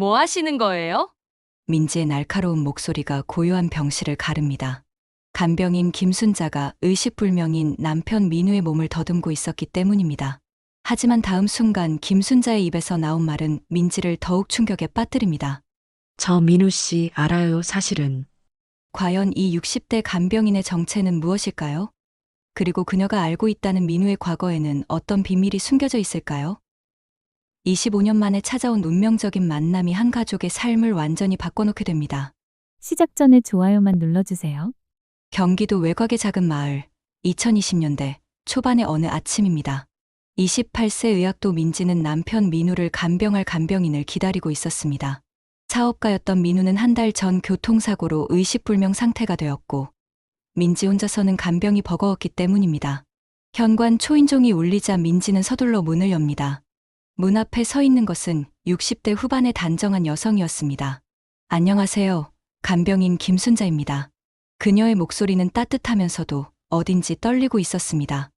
뭐 하시는 거예요? 민지의 날카로운 목소리가 고요한 병실을 가릅니다. 간병인 김순자가 의식불명인 남편 민우의 몸을 더듬고 있었기 때문입니다. 하지만 다음 순간 김순자의 입에서 나온 말은 민지를 더욱 충격에 빠뜨립니다. 저 민우 씨 알아요, 사실은. 과연 이 60대 간병인의 정체는 무엇일까요? 그리고 그녀가 알고 있다는 민우의 과거에는 어떤 비밀이 숨겨져 있을까요? 25년 만에 찾아온 운명적인 만남이 한 가족의 삶을 완전히 바꿔놓게 됩니다. 시작 전에 좋아요만 눌러주세요. 경기도 외곽의 작은 마을, 2020년대 초반의 어느 아침입니다. 28세 의학도 민지는 남편 민우를 간병할 간병인을 기다리고 있었습니다. 사업가였던 민우는 한 달 전 교통사고로 의식불명 상태가 되었고, 민지 혼자서는 간병이 버거웠기 때문입니다. 현관 초인종이 울리자 민지는 서둘러 문을 엽니다. 문 앞에 서 있는 것은 60대 후반의 단정한 여성이었습니다. 안녕하세요. 간병인 김순자입니다. 그녀의 목소리는 따뜻하면서도 어딘지 떨리고 있었습니다.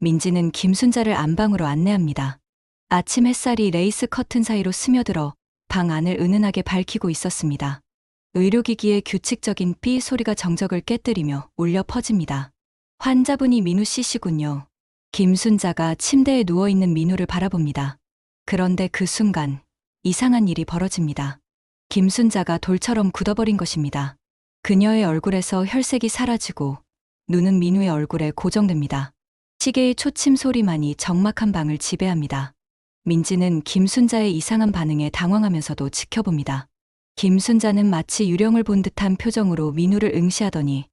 민지는 김순자를 안방으로 안내합니다. 아침 햇살이 레이스 커튼 사이로 스며들어 방 안을 은은하게 밝히고 있었습니다. 의료기기의 규칙적인 삐 소리가 정적을 깨뜨리며 울려 퍼집니다. 환자분이 민우 씨시군요. 김순자가 침대에 누워있는 민우를 바라봅니다. 그런데 그 순간 이상한 일이 벌어집니다. 김순자가 돌처럼 굳어버린 것입니다. 그녀의 얼굴에서 혈색이 사라지고 눈은 민우의 얼굴에 고정됩니다. 시계의 초침 소리만이 적막한 방을 지배합니다. 민지는 김순자의 이상한 반응에 당황하면서도 지켜봅니다. 김순자는 마치 유령을 본 듯한 표정으로 민우를 응시하더니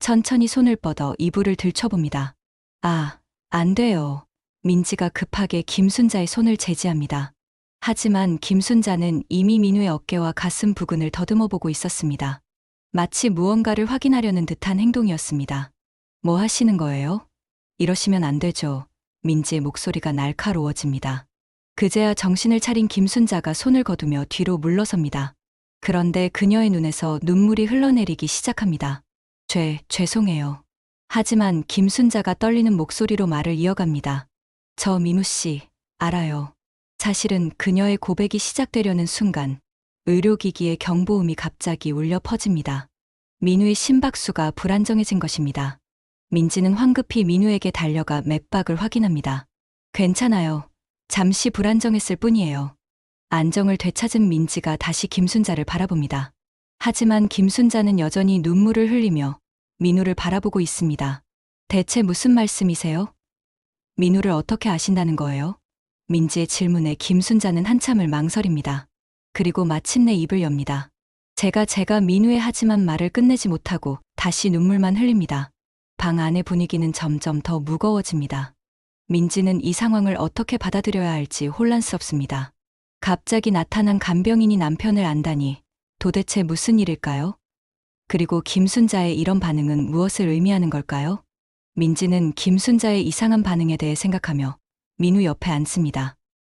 천천히 손을 뻗어 이불을 들춰봅니다. 아, 안 돼요. 민지가 급하게 김순자의 손을 제지합니다. 하지만 김순자는 이미 민우의 어깨와 가슴 부근을 더듬어 보고 있었습니다. 마치 무언가를 확인하려는 듯한 행동이었습니다. 뭐 하시는 거예요? 이러시면 안 되죠. 민지의 목소리가 날카로워집니다. 그제야 정신을 차린 김순자가 손을 거두며 뒤로 물러섭니다. 그런데 그녀의 눈에서 눈물이 흘러내리기 시작합니다. 죄, 죄송해요. 하지만 김순자가 떨리는 목소리로 말을 이어갑니다. 저 민우 씨, 알아요. 사실은 그녀의 고백이 시작되려는 순간 의료기기의 경보음이 갑자기 울려 퍼집니다. 민우의 심박수가 불안정해진 것입니다. 민지는 황급히 민우에게 달려가 맥박을 확인합니다. 괜찮아요. 잠시 불안정했을 뿐이에요. 안정을 되찾은 민지가 다시 김순자를 바라봅니다. 하지만 김순자는 여전히 눈물을 흘리며 민우를 바라보고 있습니다. 대체 무슨 말씀이세요? 민우를 어떻게 아신다는 거예요? 민지의 질문에 김순자는 한참을 망설입니다. 그리고 마침내 입을 엽니다. 제가 제가 민우의 하지만 말을 끝내지 못하고 다시 눈물만 흘립니다. 방 안의 분위기는 점점 더 무거워집니다. 민지는 이 상황을 어떻게 받아들여야 할지 혼란스럽습니다. 갑자기 나타난 간병인이 남편을 안다니 도대체 무슨 일일까요? 그리고 김순자의 이런 반응은 무엇을 의미하는 걸까요? 민지는 김순자의 이상한 반응에 대해 생각하며 민우 옆에 앉습니다.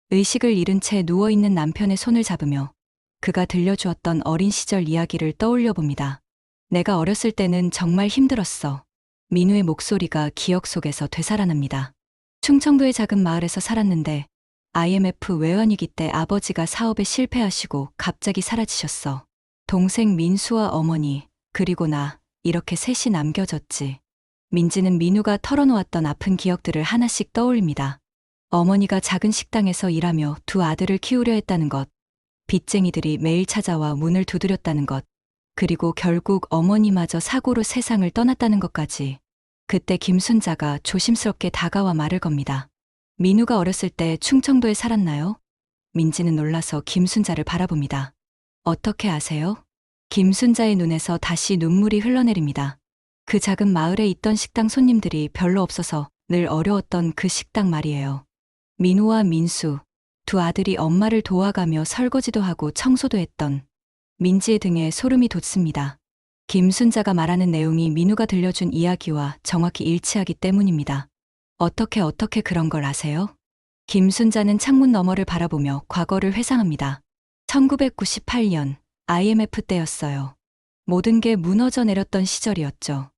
의식을 잃은 채 누워있는 남편의 손을 잡으며 그가 들려주었던 어린 시절 이야기를 떠올려 봅니다. 내가 어렸을 때는 정말 힘들었어. 민우의 목소리가 기억 속에서 되살아납니다. 충청도의 작은 마을에서 살았는데 IMF 외환위기 때 아버지가 사업에 실패하시고 갑자기 사라지셨어. 동생 민수와 어머니, 그리고 나, 이렇게 셋이 남겨졌지. 민지는 민우가 털어놓았던 아픈 기억들을 하나씩 떠올립니다. 어머니가 작은 식당에서 일하며 두 아들을 키우려 했다는 것, 빚쟁이들이 매일 찾아와 문을 두드렸다는 것, 그리고 결국 어머니마저 사고로 세상을 떠났다는 것까지. 그때 김순자가 조심스럽게 다가와 말을 겁니다. 민우가 어렸을 때 충청도에 살았나요? 민지는 놀라서 김순자를 바라봅니다. 어떻게 아세요? 김순자의 눈에서 다시 눈물이 흘러내립니다. 그 작은 마을에 있던 식당 손님들이 별로 없어서 늘 어려웠던 그 식당 말이에요. 민우와 민수, 두 아들이 엄마를 도와가며 설거지도 하고 청소도 했던 민지의 등에 소름이 돋습니다. 김순자가 말하는 내용이 민우가 들려준 이야기와 정확히 일치하기 때문입니다. 어떻게 어떻게 그런 걸 아세요? 김순자는 창문 너머를 바라보며 과거를 회상합니다. 1998년 IMF 때였어요. 모든 게 무너져 내렸던 시절이었죠.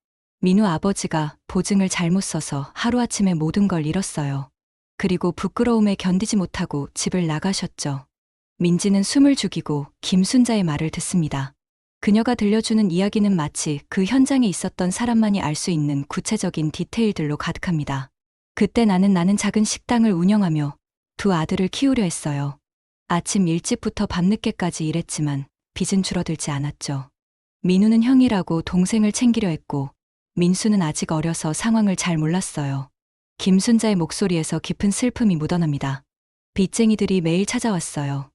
민우 아버지가 보증을 잘못 써서 하루아침에 모든 걸 잃었어요. 그리고 부끄러움에 견디지 못하고 집을 나가셨죠. 민지는 숨을 죽이고 김순자의 말을 듣습니다. 그녀가 들려주는 이야기는 마치 그 현장에 있었던 사람만이 알 수 있는 구체적인 디테일들로 가득합니다. 그때 나는 나는 작은 식당을 운영하며 두 아들을 키우려 했어요. 아침 일찍부터 밤늦게까지 일했지만 빚은 줄어들지 않았죠. 민우는 형이라고 동생을 챙기려 했고 민수는 아직 어려서 상황을 잘 몰랐어요. 김순자의 목소리에서 깊은 슬픔이 묻어납니다. 빚쟁이들이 매일 찾아왔어요.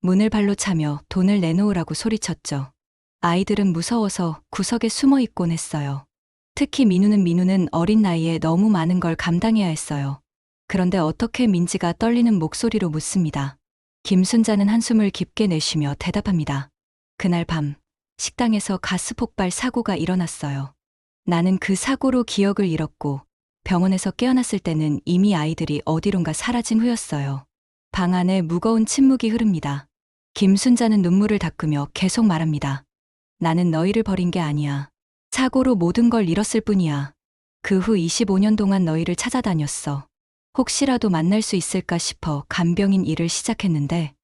문을 발로 차며 돈을 내놓으라고 소리쳤죠. 아이들은 무서워서 구석에 숨어 있곤 했어요. 특히 민우는 민우는 어린 나이에 너무 많은 걸 감당해야 했어요. 그런데 어떻게 민지가 떨리는 목소리로 묻습니다. 김순자는 한숨을 깊게 내쉬며 대답합니다. 그날 밤 식당에서 가스 폭발 사고가 일어났어요. 나는 그 사고로 기억을 잃었고 병원에서 깨어났을 때는 이미 아이들이 어디론가 사라진 후였어요. 방 안에 무거운 침묵이 흐릅니다. 김순자는 눈물을 닦으며 계속 말합니다. 나는 너희를 버린 게 아니야. 사고로 모든 걸 잃었을 뿐이야. 그 후 25년 동안 너희를 찾아다녔어. 혹시라도 만날 수 있을까 싶어 간병인 일을 시작했는데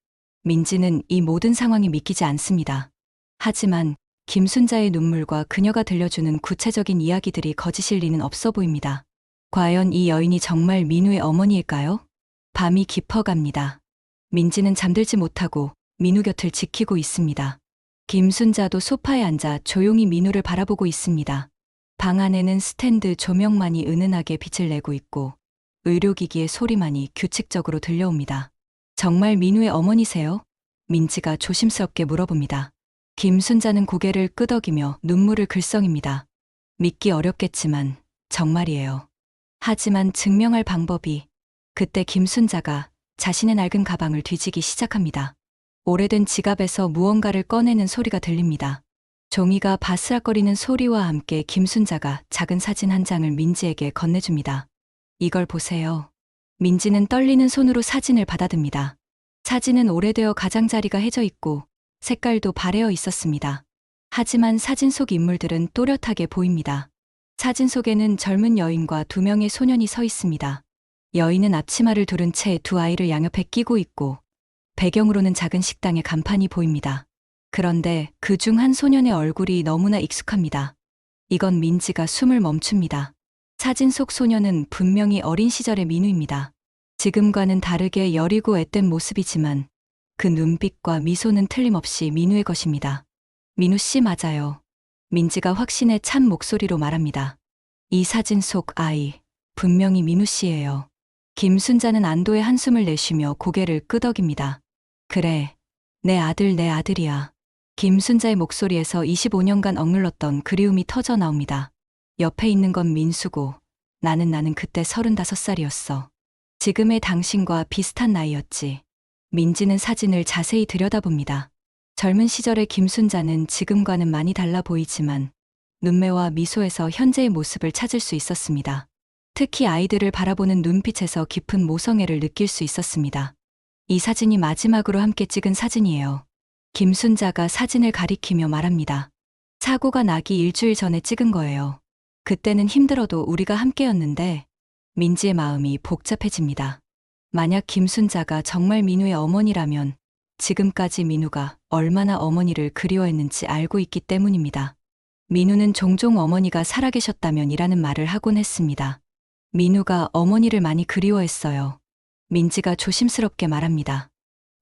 민지는 이 모든 상황이 믿기지 않습니다. 하지만 김순자의 눈물과 그녀가 들려주는 구체적인 이야기들이 거짓일 리는 없어 보입니다. 과연 이 여인이 정말 민우의 어머니일까요? 밤이 깊어갑니다. 민지는 잠들지 못하고 민우 곁을 지키고 있습니다. 김순자도 소파에 앉아 조용히 민우를 바라보고 있습니다. 방 안에는 스탠드 조명만이 은은하게 빛을 내고 있고 의료기기의 소리만이 규칙적으로 들려옵니다. 정말 민우의 어머니세요? 민지가 조심스럽게 물어봅니다. 김순자는 고개를 끄덕이며 눈물을 글썽입니다. 믿기 어렵겠지만 정말이에요. 하지만 증명할 방법이 그때 김순자가 자신의 낡은 가방을 뒤지기 시작합니다. 오래된 지갑에서 무언가를 꺼내는 소리가 들립니다. 종이가 바스락거리는 소리와 함께 김순자가 작은 사진 한 장을 민지에게 건네줍니다. 이걸 보세요. 민지는 떨리는 손으로 사진을 받아듭니다. 사진은 오래되어 가장자리가 해져 있고 색깔도 바래어 있었습니다. 하지만 사진 속 인물들은 또렷하게 보입니다. 사진 속에는 젊은 여인과 두 명의 소년이 서 있습니다. 여인은 앞치마를 두른 채 두 아이를 양옆에 끼고 있고 배경으로는 작은 식당의 간판이 보입니다. 그런데 그 중 한 소년의 얼굴이 너무나 익숙합니다. 이건 민지가 숨을 멈춥니다. 사진 속 소년은 분명히 어린 시절의 민우입니다. 지금과는 다르게 여리고 앳된 모습이지만 그 눈빛과 미소는 틀림없이 민우의 것입니다. 민우 씨 맞아요. 민지가 확신에 찬 목소리로 말합니다. 이 사진 속 아이, 분명히 민우 씨예요. 김순자는 안도의 한숨을 내쉬며 고개를 끄덕입니다. 그래, 내 아들 내 아들이야. 김순자의 목소리에서 25년간 억눌렀던 그리움이 터져 나옵니다. 옆에 있는 건 민수고 나는 나는 그때 35살이었어. 지금의 당신과 비슷한 나이였지. 민지는 사진을 자세히 들여다봅니다. 젊은 시절의 김순자는 지금과는 많이 달라 보이지만 눈매와 미소에서 현재의 모습을 찾을 수 있었습니다. 특히 아이들을 바라보는 눈빛에서 깊은 모성애를 느낄 수 있었습니다. 이 사진이 마지막으로 함께 찍은 사진이에요. 김순자가 사진을 가리키며 말합니다. 사고가 나기 일주일 전에 찍은 거예요. 그때는 힘들어도 우리가 함께였는데 민지의 마음이 복잡해집니다. 만약 김순자가 정말 민우의 어머니라면 지금까지 민우가 얼마나 어머니를 그리워했는지 알고 있기 때문입니다. 민우는 종종 어머니가 살아계셨다면 이라는 말을 하곤 했습니다. 민우가 어머니를 많이 그리워했어요. 민지가 조심스럽게 말합니다.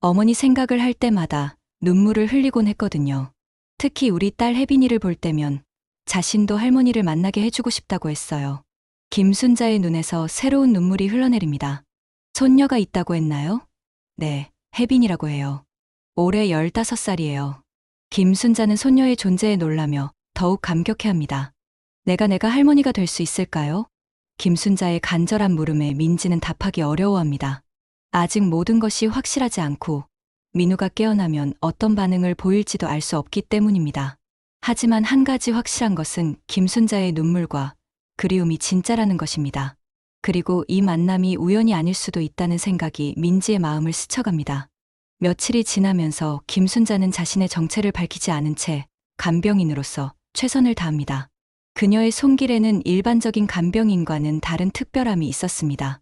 어머니 생각을 할 때마다 눈물을 흘리곤 했거든요. 특히 우리 딸 혜빈이를 볼 때면 자신도 할머니를 만나게 해주고 싶다고 했어요. 김순자의 눈에서 새로운 눈물이 흘러내립니다. 손녀가 있다고 했나요? 네, 혜빈이라고 해요. 올해 15살이에요. 김순자는 손녀의 존재에 놀라며 더욱 감격해 합니다. 내가 내가 할머니가 될 수 있을까요? 김순자의 간절한 물음에 민지는 답하기 어려워합니다. 아직 모든 것이 확실하지 않고 민우가 깨어나면 어떤 반응을 보일지도 알 수 없기 때문입니다. 하지만 한 가지 확실한 것은 김순자의 눈물과 그리움이 진짜라는 것입니다. 그리고 이 만남이 우연이 아닐 수도 있다는 생각이 민지의 마음을 스쳐갑니다. 며칠이 지나면서 김순자는 자신의 정체를 밝히지 않은 채 간병인으로서 최선을 다합니다. 그녀의 손길에는 일반적인 간병인과는 다른 특별함이 있었습니다.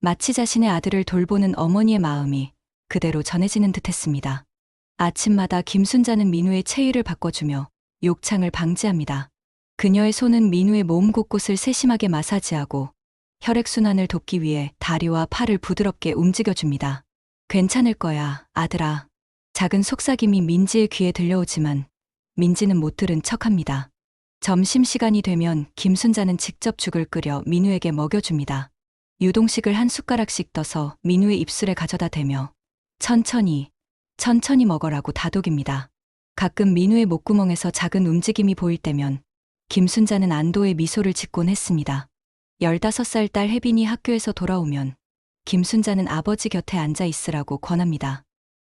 마치 자신의 아들을 돌보는 어머니의 마음이 그대로 전해지는 듯 했습니다. 아침마다 김순자는 민우의 체위를 바꿔주며 욕창을 방지합니다. 그녀의 손은 민우의 몸 곳곳을 세심하게 마사지하고 혈액순환을 돕기 위해 다리와 팔을 부드럽게 움직여줍니다. 괜찮을 거야, 아들아. 작은 속삭임이 민지의 귀에 들려오지만 민지는 못 들은 척합니다. 점심시간이 되면 김순자는 직접 죽을 끓여 민우에게 먹여줍니다. 유동식을 한 숟가락씩 떠서 민우의 입술에 가져다 대며 천천히, 천천히 먹어라고 다독입니다. 가끔 민우의 목구멍에서 작은 움직임이 보일 때면 김순자는 안도의 미소를 짓곤 했습니다. 15살 딸 혜빈이 학교에서 돌아오면 김순자는 아버지 곁에 앉아 있으라고 권합니다.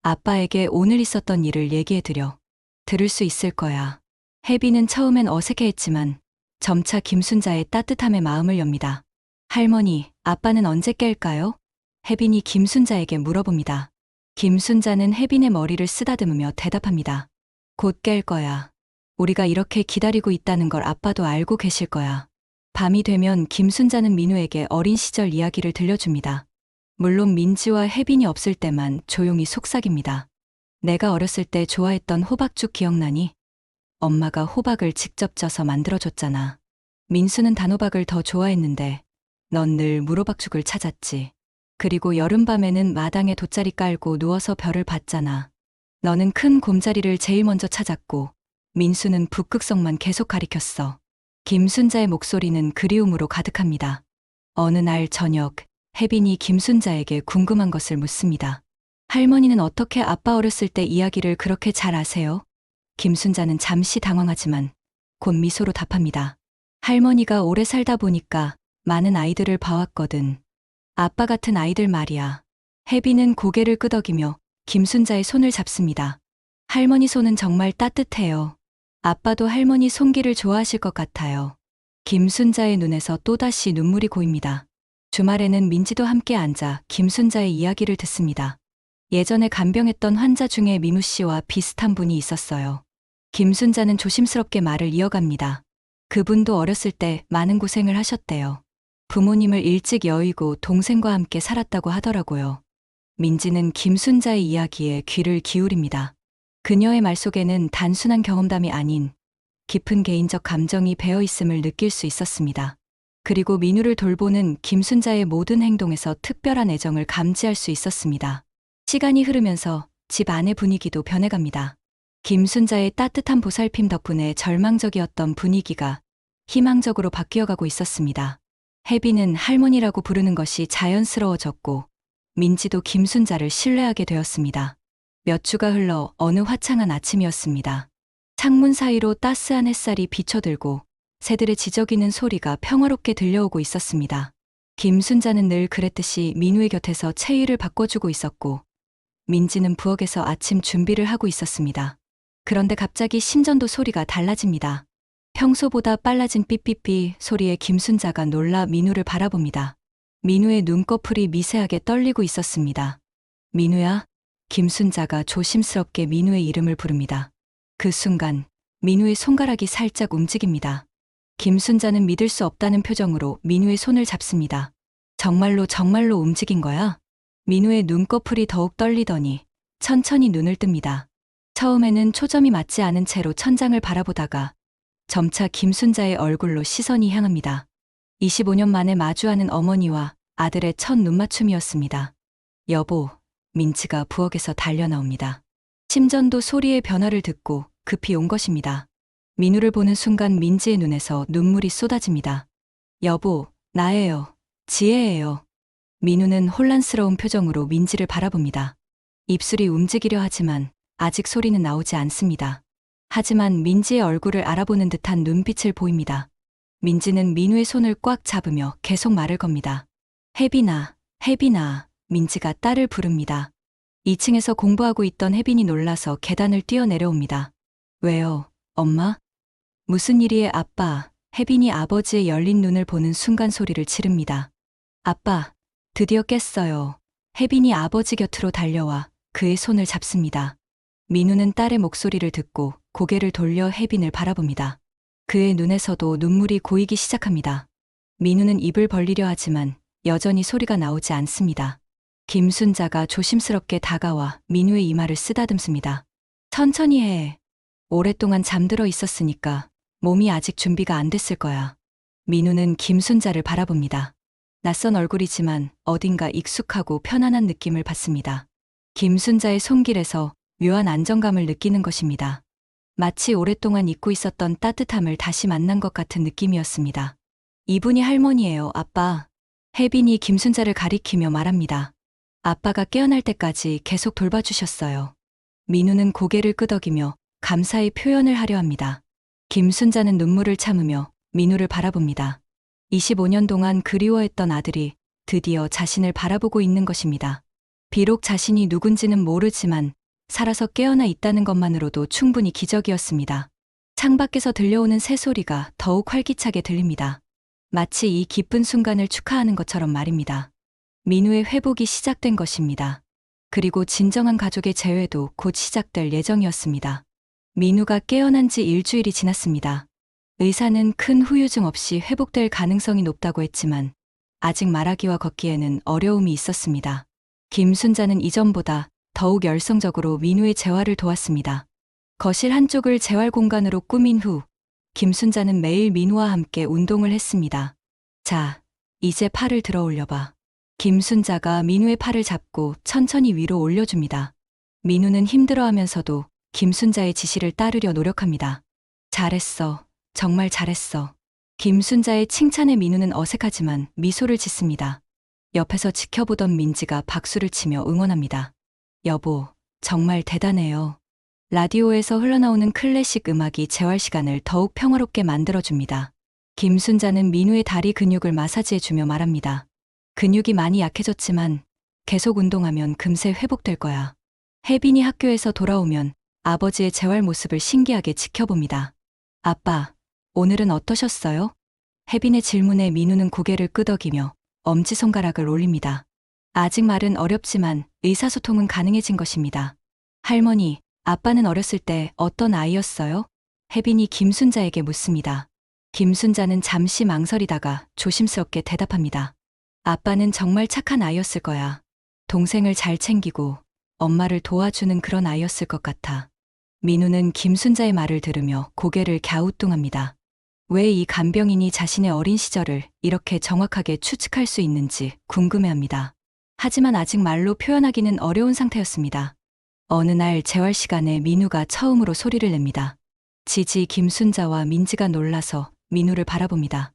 아빠에게 오늘 있었던 일을 얘기해 드려. 들을 수 있을 거야. 혜빈은 처음엔 어색해했지만 점차 김순자의 따뜻함에 마음을 엽니다. 할머니, 아빠는 언제 깰까요? 혜빈이 김순자에게 물어봅니다. 김순자는 혜빈의 머리를 쓰다듬으며 대답합니다. 곧 깰 거야. 우리가 이렇게 기다리고 있다는 걸 아빠도 알고 계실 거야. 밤이 되면 김순자는 민우에게 어린 시절 이야기를 들려줍니다. 물론 민지와 혜빈이 없을 때만 조용히 속삭입니다. 내가 어렸을 때 좋아했던 호박죽 기억나니? 엄마가 호박을 직접 쪄서 만들어줬잖아. 민수는 단호박을 더 좋아했는데 넌 늘 무로박죽을 찾았지. 그리고 여름밤에는 마당에 돗자리 깔고 누워서 별을 봤잖아. 너는 큰 곰자리를 제일 먼저 찾았고 민수는 북극성만 계속 가리켰어. 김순자의 목소리는 그리움으로 가득합니다. 어느 날 저녁, 혜빈이 김순자에게 궁금한 것을 묻습니다. 할머니는 어떻게 아빠 어렸을 때 이야기를 그렇게 잘 아세요? 김순자는 잠시 당황하지만 곧 미소로 답합니다. 할머니가 오래 살다 보니까 많은 아이들을 봐왔거든. 아빠 같은 아이들 말이야. 혜빈은 고개를 끄덕이며 김순자의 손을 잡습니다. 할머니 손은 정말 따뜻해요. 아빠도 할머니 손길을 좋아하실 것 같아요. 김순자의 눈에서 또다시 눈물이 고입니다. 주말에는 민지도 함께 앉아 김순자의 이야기를 듣습니다. 예전에 간병했던 환자 중에 민우 씨와 비슷한 분이 있었어요. 김순자는 조심스럽게 말을 이어갑니다. 그분도 어렸을 때 많은 고생을 하셨대요. 부모님을 일찍 여의고 동생과 함께 살았다고 하더라고요. 민지는 김순자의 이야기에 귀를 기울입니다. 그녀의 말 속에는 단순한 경험담이 아닌 깊은 개인적 감정이 배어 있음을 느낄 수 있었습니다. 그리고 민우를 돌보는 김순자의 모든 행동에서 특별한 애정을 감지할 수 있었습니다. 시간이 흐르면서 집 안의 분위기도 변해갑니다. 김순자의 따뜻한 보살핌 덕분에 절망적이었던 분위기가 희망적으로 바뀌어가고 있었습니다. 혜빈은 할머니라고 부르는 것이 자연스러워졌고 민지도 김순자를 신뢰하게 되었습니다. 몇 주가 흘러 어느 화창한 아침이었습니다. 창문 사이로 따스한 햇살이 비쳐들고 새들의 지저귀는 소리가 평화롭게 들려오고 있었습니다. 김순자는 늘 그랬듯이 민우의 곁에서 체위를 바꿔주고 있었고 민지는 부엌에서 아침 준비를 하고 있었습니다. 그런데 갑자기 심전도 소리가 달라집니다. 평소보다 빨라진 삐삐삐 소리에 김순자가 놀라 민우를 바라봅니다. 민우의 눈꺼풀이 미세하게 떨리고 있었습니다. 민우야? 김순자가 조심스럽게 민우의 이름을 부릅니다. 그 순간 민우의 손가락이 살짝 움직입니다. 김순자는 믿을 수 없다는 표정으로 민우의 손을 잡습니다. 정말로 정말로 움직인 거야? 민우의 눈꺼풀이 더욱 떨리더니 천천히 눈을 뜹니다. 처음에는 초점이 맞지 않은 채로 천장을 바라보다가 점차 김순자의 얼굴로 시선이 향합니다. 25년 만에 마주하는 어머니와 아들의 첫 눈맞춤이었습니다. 여보, 민지가 부엌에서 달려 나옵니다. 심전도 소리의 변화를 듣고 급히 온 것입니다. 민우를 보는 순간 민지의 눈에서 눈물이 쏟아집니다. 여보, 나예요. 지혜예요. 민우는 혼란스러운 표정으로 민지를 바라봅니다. 입술이 움직이려 하지만 아직 소리는 나오지 않습니다. 하지만 민지의 얼굴을 알아보는 듯한 눈빛을 보입니다. 민지는 민우의 손을 꽉 잡으며 계속 말을 겁니다. 혜빈아, 혜빈아, 민지가 딸을 부릅니다. 2층에서 공부하고 있던 혜빈이 놀라서 계단을 뛰어내려옵니다. 왜요, 엄마? 무슨 일이에 아빠, 혜빈이 아버지의 열린 눈을 보는 순간 소리를 지릅니다. 아빠, 드디어 깼어요. 혜빈이 아버지 곁으로 달려와 그의 손을 잡습니다. 민우는 딸의 목소리를 듣고 고개를 돌려 혜빈을 바라봅니다. 그의 눈에서도 눈물이 고이기 시작합니다. 민우는 입을 벌리려 하지만 여전히 소리가 나오지 않습니다. 김순자가 조심스럽게 다가와 민우의 이마를 쓰다듬습니다. 천천히 해. 오랫동안 잠들어 있었으니까 몸이 아직 준비가 안 됐을 거야. 민우는 김순자를 바라봅니다. 낯선 얼굴이지만 어딘가 익숙하고 편안한 느낌을 받습니다. 김순자의 손길에서 묘한 안정감을 느끼는 것입니다. 마치 오랫동안 잊고 있었던 따뜻함을 다시 만난 것 같은 느낌이었습니다. 이분이 할머니예요, 아빠. 혜빈이 김순자를 가리키며 말합니다. 아빠가 깨어날 때까지 계속 돌봐주셨어요. 민우는 고개를 끄덕이며 감사의 표현을 하려 합니다. 김순자는 눈물을 참으며 민우를 바라봅니다. 25년 동안 그리워했던 아들이 드디어 자신을 바라보고 있는 것입니다. 비록 자신이 누군지는 모르지만 살아서 깨어나 있다는 것만으로도 충분히 기적이었습니다. 창밖에서 들려오는 새소리가 더욱 활기차게 들립니다. 마치 이 기쁜 순간을 축하하는 것처럼 말입니다. 민우의 회복이 시작된 것입니다. 그리고 진정한 가족의 재회도 곧 시작될 예정이었습니다. 민우가 깨어난 지 일주일이 지났습니다. 의사는 큰 후유증 없이 회복될 가능성이 높다고 했지만 아직 말하기와 걷기에는 어려움이 있었습니다. 김순자는 이전보다 더욱 열성적으로 민우의 재활을 도왔습니다. 거실 한쪽을 재활 공간으로 꾸민 후 김순자는 매일 민우와 함께 운동을 했습니다. 자, 이제 팔을 들어 올려봐. 김순자가 민우의 팔을 잡고 천천히 위로 올려줍니다. 민우는 힘들어하면서도 김순자의 지시를 따르려 노력합니다. 잘했어. 정말 잘했어. 김순자의 칭찬에 민우는 어색하지만 미소를 짓습니다. 옆에서 지켜보던 민지가 박수를 치며 응원합니다. 여보, 정말 대단해요. 라디오에서 흘러나오는 클래식 음악이 재활 시간을 더욱 평화롭게 만들어줍니다. 김순자는 민우의 다리 근육을 마사지해주며 말합니다. 근육이 많이 약해졌지만 계속 운동하면 금세 회복될 거야. 혜빈이 학교에서 돌아오면 아버지의 재활 모습을 신기하게 지켜봅니다. 아빠, 오늘은 어떠셨어요? 혜빈의 질문에 민우는 고개를 끄덕이며 엄지손가락을 올립니다. 아직 말은 어렵지만 의사소통은 가능해진 것입니다. 할머니, 아빠는 어렸을 때 어떤 아이였어요? 혜빈이 김순자에게 묻습니다. 김순자는 잠시 망설이다가 조심스럽게 대답합니다. 아빠는 정말 착한 아이였을 거야. 동생을 잘 챙기고 엄마를 도와주는 그런 아이였을 것 같아. 민우는 김순자의 말을 들으며 고개를 갸우뚱합니다. 왜 이 간병인이 자신의 어린 시절을 이렇게 정확하게 추측할 수 있는지 궁금해합니다. 하지만 아직 말로 표현하기는 어려운 상태였습니다. 어느 날 재활 시간에 민우가 처음으로 소리를 냅니다. 지지 김순자와 민지가 놀라서 민우를 바라봅니다.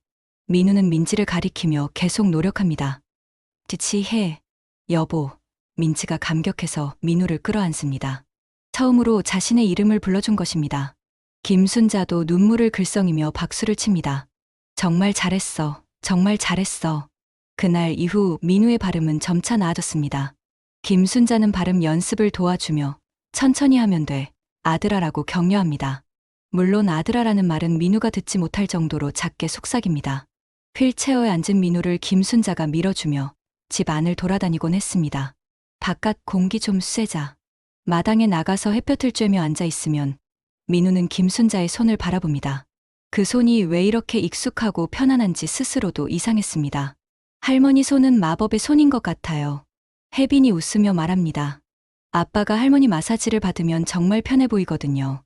민우는 민지를 가리키며 계속 노력합니다. 지치해. 여보. 민지가 감격해서 민우를 끌어안습니다. 처음으로 자신의 이름을 불러준 것입니다. 김순자도 눈물을 글썽이며 박수를 칩니다. 정말 잘했어. 정말 잘했어. 그날 이후 민우의 발음은 점차 나아졌습니다. 김순자는 발음 연습을 도와주며 천천히 하면 돼. 아들아라고 격려합니다. 물론 아들아라는 말은 민우가 듣지 못할 정도로 작게 속삭입니다. 휠체어에 앉은 민우를 김순자가 밀어주며 집 안을 돌아다니곤 했습니다. 바깥 공기 좀 쐬자. 마당에 나가서 햇볕을 쬐며 앉아 있으면 민우는 김순자의 손을 바라봅니다. 그 손이 왜 이렇게 익숙하고 편안한지 스스로도 이상했습니다. 할머니 손은 마법의 손인 것 같아요. 혜빈이 웃으며 말합니다. 아빠가 할머니 마사지를 받으면 정말 편해 보이거든요.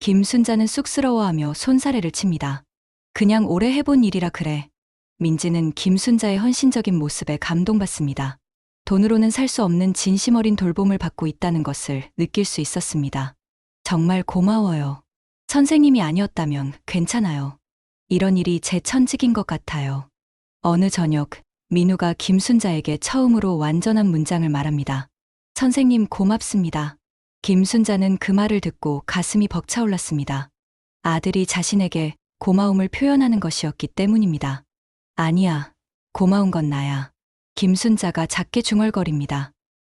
김순자는 쑥스러워하며 손사래를 칩니다. 그냥 오래 해본 일이라 그래. 민지는 김순자의 헌신적인 모습에 감동받습니다. 돈으로는 살 수 없는 진심 어린 돌봄을 받고 있다는 것을 느낄 수 있었습니다. 정말 고마워요. 선생님이 아니었다면 괜찮아요. 이런 일이 제 천직인 것 같아요. 어느 저녁, 민우가 김순자에게 처음으로 완전한 문장을 말합니다. 선생님 고맙습니다. 김순자는 그 말을 듣고 가슴이 벅차올랐습니다. 아들이 자신에게 고마움을 표현하는 것이었기 때문입니다. 아니야. 고마운 건 나야. 김순자가 작게 중얼거립니다.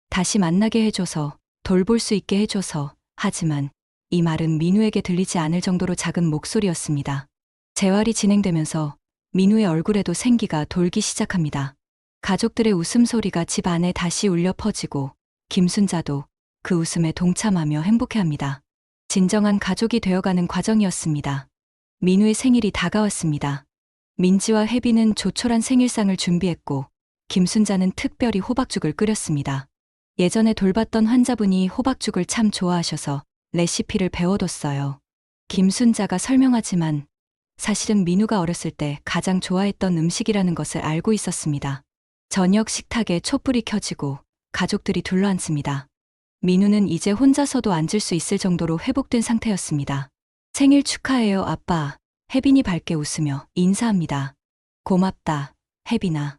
다시 만나게 해줘서, 돌볼 수 있게 해줘서, 하지만 이 말은 민우에게 들리지 않을 정도로 작은 목소리였습니다. 재활이 진행되면서 민우의 얼굴에도 생기가 돌기 시작합니다. 가족들의 웃음소리가 집 안에 다시 울려 퍼지고 김순자도 그 웃음에 동참하며 행복해합니다. 진정한 가족이 되어가는 과정이었습니다. 민우의 생일이 다가왔습니다. 민지와 혜빈은 조촐한 생일상을 준비했고 김순자는 특별히 호박죽을 끓였습니다. 예전에 돌봤던 환자분이 호박죽을 참 좋아하셔서 레시피를 배워뒀어요. 김순자가 설명하지만 사실은 민우가 어렸을 때 가장 좋아했던 음식이라는 것을 알고 있었습니다. 저녁 식탁에 촛불이 켜지고 가족들이 둘러앉습니다. 민우는 이제 혼자서도 앉을 수 있을 정도로 회복된 상태였습니다. 생일 축하해요, 아빠. 혜빈이 밝게 웃으며 인사합니다. 고맙다, 혜빈아.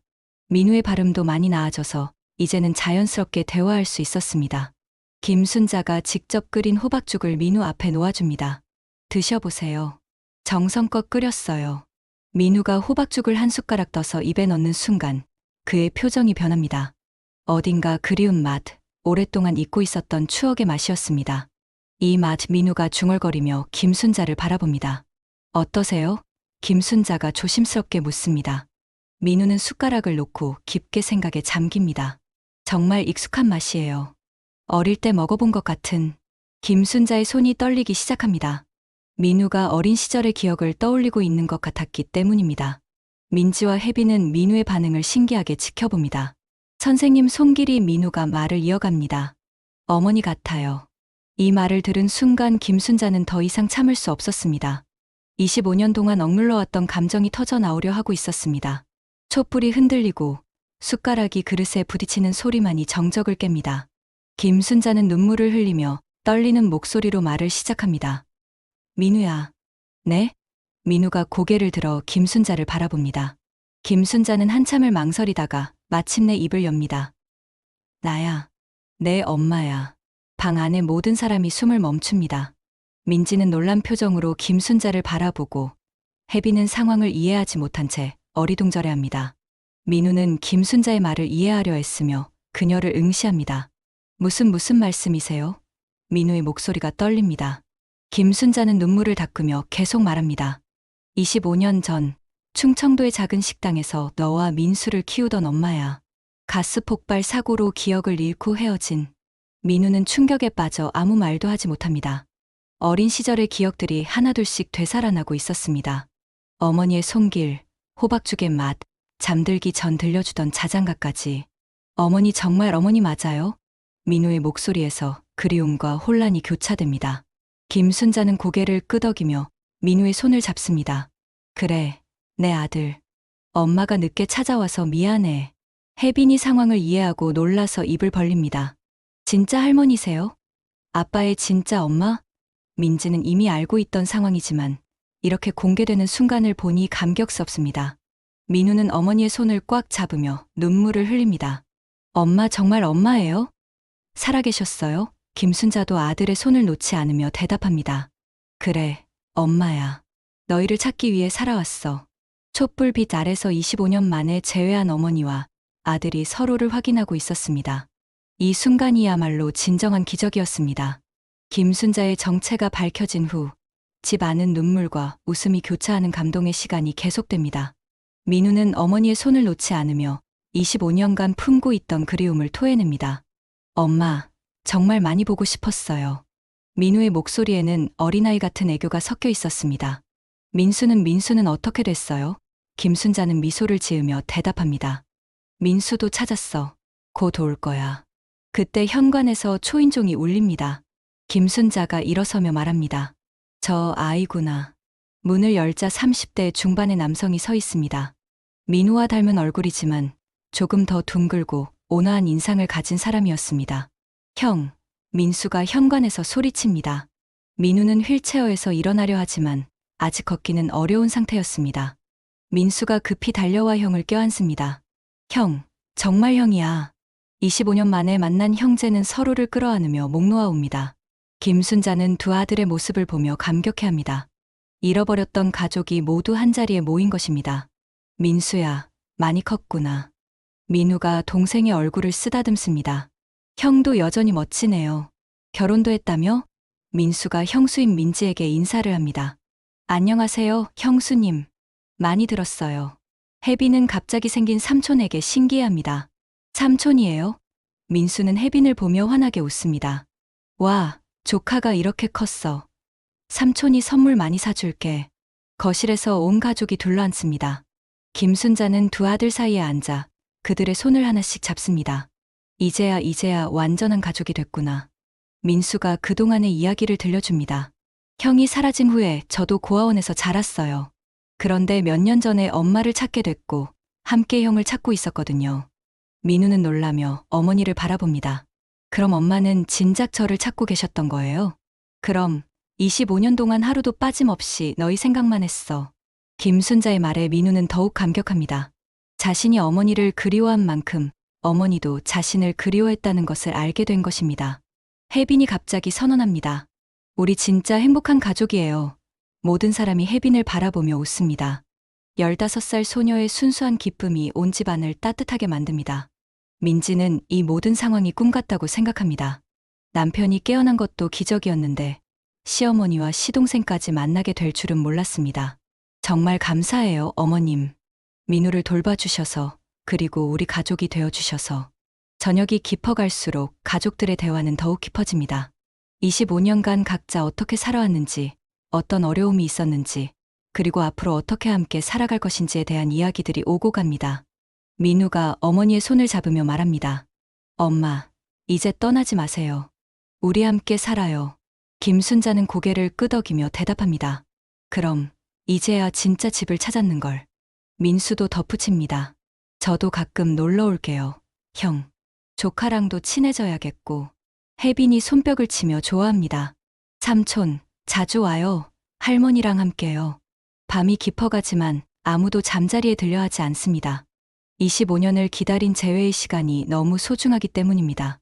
민우의 발음도 많이 나아져서 이제는 자연스럽게 대화할 수 있었습니다. 김순자가 직접 끓인 호박죽을 민우 앞에 놓아줍니다. 드셔보세요. 정성껏 끓였어요. 민우가 호박죽을 한 숟가락 떠서 입에 넣는 순간 그의 표정이 변합니다. 어딘가 그리운 맛, 오랫동안 잊고 있었던 추억의 맛이었습니다. 이 맛 민우가 중얼거리며 김순자를 바라봅니다. 어떠세요? 김순자가 조심스럽게 묻습니다. 민우는 숟가락을 놓고 깊게 생각에 잠깁니다. 정말 익숙한 맛이에요. 어릴 때 먹어본 것 같은 김순자의 손이 떨리기 시작합니다. 민우가 어린 시절의 기억을 떠올리고 있는 것 같았기 때문입니다. 민지와 혜빈은 민우의 반응을 신기하게 지켜봅니다. 선생님 손길이 민우가 말을 이어갑니다. 어머니 같아요. 이 말을 들은 순간 김순자는 더 이상 참을 수 없었습니다. 25년 동안 억눌러왔던 감정이 터져 나오려 하고 있었습니다. 촛불이 흔들리고 숟가락이 그릇에 부딪히는 소리만이 정적을 깹니다. 김순자는 눈물을 흘리며 떨리는 목소리로 말을 시작합니다. 민우야. 네? 민우가 고개를 들어 김순자를 바라봅니다. 김순자는 한참을 망설이다가 마침내 입을 엽니다. 나야. 내 엄마야. 방 안의 모든 사람이 숨을 멈춥니다. 민지는 놀란 표정으로 김순자를 바라보고 혜빈은 상황을 이해하지 못한 채 어리둥절해합니다. 민우는 김순자의 말을 이해하려 했으며 그녀를 응시합니다. 무슨 무슨 말씀이세요? 민우의 목소리가 떨립니다. 김순자는 눈물을 닦으며 계속 말합니다. 25년 전 충청도의 작은 식당에서 너와 민수를 키우던 엄마야. 가스 폭발 사고로 기억을 잃고 헤어진 민우는 충격에 빠져 아무 말도 하지 못합니다. 어린 시절의 기억들이 하나둘씩 되살아나고 있었습니다. 어머니의 손길, 호박죽의 맛, 잠들기 전 들려주던 자장가까지. 어머니 정말 어머니 맞아요? 민우의 목소리에서 그리움과 혼란이 교차됩니다. 김순자는 고개를 끄덕이며 민우의 손을 잡습니다. 그래, 내 아들. 엄마가 늦게 찾아와서 미안해. 혜빈이 상황을 이해하고 놀라서 입을 벌립니다. 진짜 할머니세요? 아빠의 진짜 엄마? 민지는 이미 알고 있던 상황이지만 이렇게 공개되는 순간을 보니 감격스럽습니다. 민우는 어머니의 손을 꽉 잡으며 눈물을 흘립니다. 엄마 정말 엄마예요? 살아계셨어요? 김순자도 아들의 손을 놓지 않으며 대답합니다. 그래, 엄마야. 너희를 찾기 위해 살아왔어. 촛불빛 아래서 25년 만에 재회한 어머니와 아들이 서로를 확인하고 있었습니다. 이 순간이야말로 진정한 기적이었습니다. 김순자의 정체가 밝혀진 후 집 안은 눈물과 웃음이 교차하는 감동의 시간이 계속됩니다. 민우는 어머니의 손을 놓지 않으며 25년간 품고 있던 그리움을 토해냅니다. 엄마, 정말 많이 보고 싶었어요. 민우의 목소리에는 어린아이 같은 애교가 섞여 있었습니다. 민수는 민수는 어떻게 됐어요? 김순자는 미소를 지으며 대답합니다. 민수도 찾았어. 곧 올 거야. 그때 현관에서 초인종이 울립니다. 김순자가 일어서며 말합니다. 저 아이구나. 문을 열자 30대 중반의 남성이 서 있습니다. 민우와 닮은 얼굴이지만 조금 더 둥글고 온화한 인상을 가진 사람이었습니다. 형, 민수가 현관에서 소리칩니다. 민우는 휠체어에서 일어나려 하지만 아직 걷기는 어려운 상태였습니다. 민수가 급히 달려와 형을 껴안습니다. 형, 정말 형이야. 25년 만에 만난 형제는 서로를 끌어안으며 목 놓아옵니다. 김순자는 두 아들의 모습을 보며 감격해합니다. 잃어버렸던 가족이 모두 한자리에 모인 것입니다. 민수야, 많이 컸구나. 민우가 동생의 얼굴을 쓰다듬습니다. 형도 여전히 멋지네요. 결혼도 했다며? 민수가 형수인 민지에게 인사를 합니다. 안녕하세요, 형수님. 많이 들었어요. 혜빈은 갑자기 생긴 삼촌에게 신기해합니다. 삼촌이에요? 민수는 혜빈을 보며 환하게 웃습니다. 와, 조카가 이렇게 컸어. 삼촌이 선물 많이 사줄게. 거실에서 온 가족이 둘러앉습니다. 김순자는 두 아들 사이에 앉아 그들의 손을 하나씩 잡습니다. 이제야 이제야 완전한 가족이 됐구나. 민수가 그동안의 이야기를 들려줍니다. 형이 사라진 후에 저도 고아원에서 자랐어요. 그런데 몇 년 전에 엄마를 찾게 됐고 함께 형을 찾고 있었거든요. 민우는 놀라며 어머니를 바라봅니다. 그럼 엄마는 진작 저를 찾고 계셨던 거예요? 그럼 25년 동안 하루도 빠짐없이 너희 생각만 했어. 김순자의 말에 민우는 더욱 감격합니다. 자신이 어머니를 그리워한 만큼 어머니도 자신을 그리워했다는 것을 알게 된 것입니다. 혜빈이 갑자기 선언합니다. 우리 진짜 행복한 가족이에요. 모든 사람이 혜빈을 바라보며 웃습니다. 15살 소녀의 순수한 기쁨이 온 집안을 따뜻하게 만듭니다. 민지는 이 모든 상황이 꿈 같다고 생각합니다. 남편이 깨어난 것도 기적이었는데 시어머니와 시동생까지 만나게 될 줄은 몰랐습니다. 정말 감사해요, 어머님. 민우를 돌봐주셔서, 그리고 우리 가족이 되어주셔서. 저녁이 깊어갈수록 가족들의 대화는 더욱 깊어집니다. 25년간 각자 어떻게 살아왔는지, 어떤 어려움이 있었는지, 그리고 앞으로 어떻게 함께 살아갈 것인지에 대한 이야기들이 오고 갑니다. 민우가 어머니의 손을 잡으며 말합니다. 엄마, 이제 떠나지 마세요. 우리 함께 살아요. 김순자는 고개를 끄덕이며 대답합니다. 그럼, 이제야 진짜 집을 찾았는 걸. 민수도 덧붙입니다. 저도 가끔 놀러 올게요. 형. 조카랑도 친해져야겠고. 혜빈이 손뼉을 치며 좋아합니다. 삼촌, 자주 와요. 할머니랑 함께요. 밤이 깊어가지만 아무도 잠자리에 들려 하지 않습니다. 25년을 기다린 재회의 시간이 너무 소중하기 때문입니다.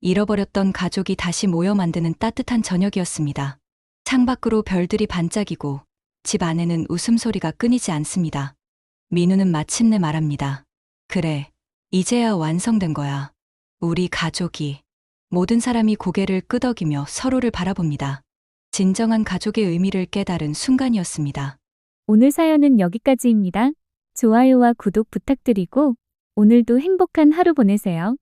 잃어버렸던 가족이 다시 모여 만드는 따뜻한 저녁이었습니다. 창밖으로 별들이 반짝이고 집 안에는 웃음소리가 끊이지 않습니다. 민우는 마침내 말합니다. 그래, 이제야 완성된 거야. 우리 가족이. 모든 사람이 고개를 끄덕이며 서로를 바라봅니다. 진정한 가족의 의미를 깨달은 순간이었습니다. 오늘 사연은 여기까지입니다. 좋아요와 구독 부탁드리고 오늘도 행복한 하루 보내세요.